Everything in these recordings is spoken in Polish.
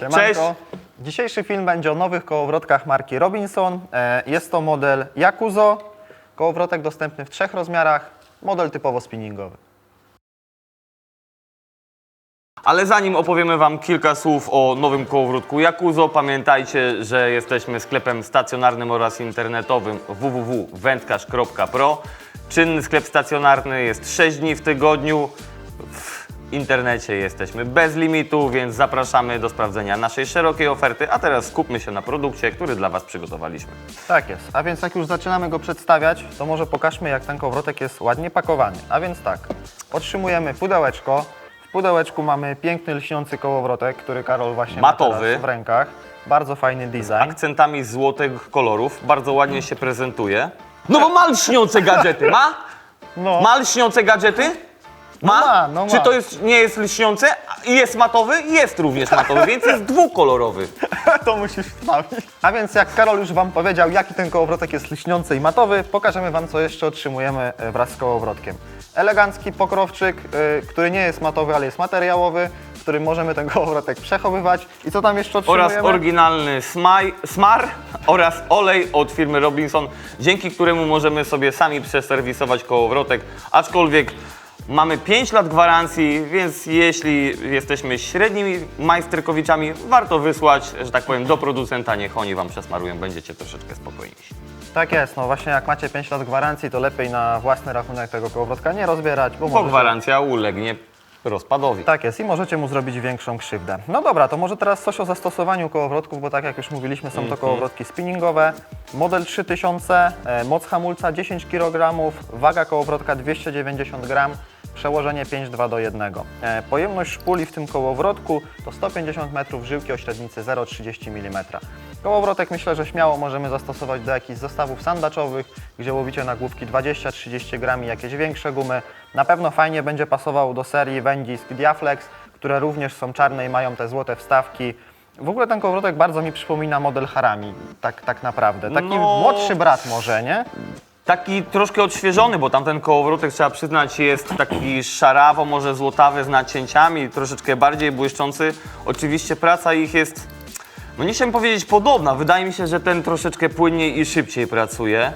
Siemanko. Dzisiejszy film będzie o nowych kołowrotkach marki Robinson. E, Jest to model Yakuzo. Kołowrotek dostępny w trzech rozmiarach. Model typowo spinningowy. Ale zanim opowiemy Wam kilka słów o nowym kołowrotku Yakuzo, pamiętajcie, że jesteśmy sklepem stacjonarnym oraz internetowym www.wędkarz.pro. Czynny sklep stacjonarny jest 6 dni w tygodniu. W internecie jesteśmy bez limitu, więc zapraszamy do sprawdzenia naszej szerokiej oferty. A teraz skupmy się na produkcie, który dla Was przygotowaliśmy. Tak jest. A więc jak już zaczynamy go przedstawiać, to może pokażmy jak ten kołowrotek jest ładnie pakowany. A więc tak, otrzymujemy pudełeczko. W pudełeczku mamy piękny, lśniący kołowrotek, który Karol właśnie Matowy. ma w rękach. Bardzo fajny design. Akcentami złotych kolorów, bardzo ładnie się prezentuje. No bo ma lśniące gadżety, ma? No. Ma lśniące gadżety? Ma? No ma, no ma. Czy to jest, nie jest lśniące jest matowy? Jest również matowy, więc jest dwukolorowy. to musisz wstawić. A więc jak Karol już Wam powiedział, jaki ten kołowrotek jest lśniący i matowy, pokażemy Wam, co jeszcze otrzymujemy e, wraz z kołowrotkiem. Elegancki pokrowczyk, y, który nie jest matowy, ale jest materiałowy, w którym możemy ten kołowrotek przechowywać. I co tam jeszcze otrzymujemy? Oraz oryginalny smaj, smar oraz olej od firmy Robinson, dzięki któremu możemy sobie sami przeserwisować kołowrotek, aczkolwiek mamy 5 lat gwarancji, więc jeśli jesteśmy średnimi majsterkowiczami, warto wysłać, że tak powiem, do producenta, niech oni Wam przesmarują, będziecie troszeczkę spokojniejsi. Tak jest, no właśnie jak macie 5 lat gwarancji, to lepiej na własny rachunek tego kołowrotka nie rozbierać, bo Bo możecie... gwarancja ulegnie rozpadowi. Tak jest i możecie mu zrobić większą krzywdę. No dobra, to może teraz coś o zastosowaniu kołowrotków, bo tak jak już mówiliśmy, są to kołowrotki spinningowe. Model 3000, e, moc hamulca 10 kg, waga kołowrotka 290 g, przełożenie 5,2 do 1. E, pojemność szpuli w tym kołowrotku to 150 metrów żyłki o średnicy 0,30 mm. Kołowrotek myślę, że śmiało możemy zastosować do jakichś zestawów sandaczowych, gdzie łowicie na główki 20-30 gram i jakieś większe gumy. Na pewno fajnie będzie pasował do serii wędzisk Diaflex, które również są czarne i mają te złote wstawki. W ogóle ten kołowrotek bardzo mi przypomina model Harami, tak, tak naprawdę. Taki No. młodszy brat może, nie? Taki troszkę odświeżony, bo tamten kołowrotek trzeba przyznać jest taki szarawo, może złotawy z nacięciami, troszeczkę bardziej błyszczący. Oczywiście praca ich jest, no nie chciałem powiedzieć podobna, wydaje mi się, że ten troszeczkę płynniej i szybciej pracuje.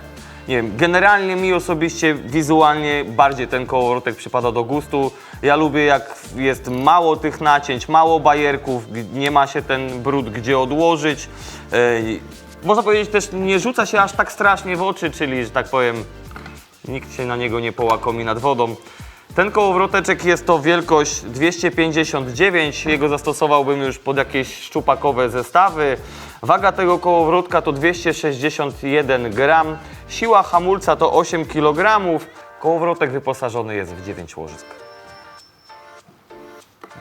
Nie wiem, generalnie mi osobiście wizualnie bardziej ten kołowrotek przypada do gustu. Ja lubię jak jest mało tych nacięć, mało bajerków, nie ma się ten brud gdzie odłożyć. Można powiedzieć też nie rzuca się aż tak strasznie w oczy, czyli że tak powiem nikt się na niego nie połakomi nad wodą. Ten kołowroteczek jest to wielkość 259, jego zastosowałbym już pod jakieś szczupakowe zestawy. Waga tego kołowrotka to 261 gram, siła hamulca to 8 kg. Kołowrotek wyposażony jest w 9 łożysk.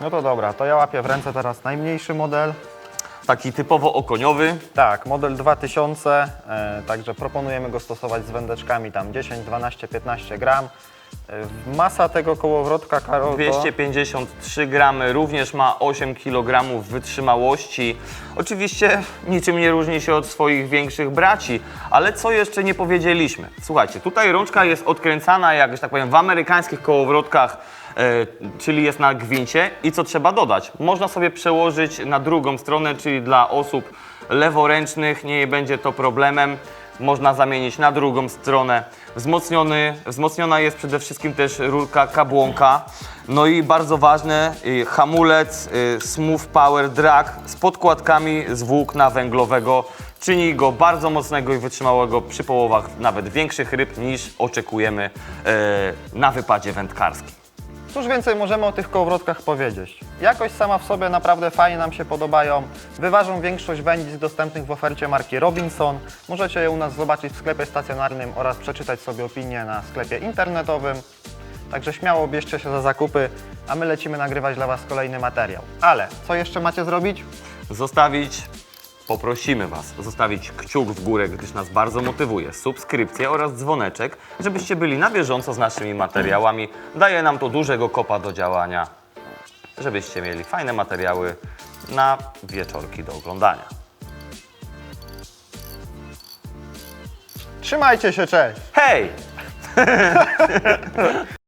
No to dobra, to ja łapię w ręce teraz najmniejszy model. Taki typowo okoniowy. Tak, model 2000, e, także proponujemy go stosować z wędeczkami tam 10, 12, 15 gram. E, masa tego kołowrotka, Karol, to... 253 gramy, również ma 8 kg wytrzymałości. Oczywiście niczym nie różni się od swoich większych braci, ale co jeszcze nie powiedzieliśmy? Słuchajcie, tutaj rączka jest odkręcana, jak że tak powiem, w amerykańskich kołowrotkach, e, czyli jest na gwincie. I co trzeba dodać? Można sobie przełożyć na drugą stronę, czyli dla osób leworęcznych nie będzie to problemem można zamienić na drugą stronę. Wzmocniony, wzmocniona jest przede wszystkim też rurka kabłonka. No i bardzo ważne, y, hamulec y, Smooth Power Drag z podkładkami z włókna węglowego. Czyni go bardzo mocnego i wytrzymałego przy połowach nawet większych ryb niż oczekujemy y, na wypadzie wędkarskim. Cóż więcej możemy o tych kołowrotkach powiedzieć? Jakość sama w sobie naprawdę fajnie nam się podobają. Wyważą większość wędzisk dostępnych w ofercie marki Robinson. Możecie je u nas zobaczyć w sklepie stacjonarnym oraz przeczytać sobie opinię na sklepie internetowym. Także śmiało bierzcie się za zakupy, a my lecimy nagrywać dla Was kolejny materiał. Ale co jeszcze macie zrobić? zostawić, poprosimy Was, zostawić kciuk w górę, gdyż nas bardzo motywuje, subskrypcję oraz dzwoneczek, żebyście byli na bieżąco z naszymi materiałami. Daje nam to dużego kopa do działania, żebyście mieli fajne materiały na wieczorki do oglądania. Trzymajcie się, cześć! Hej!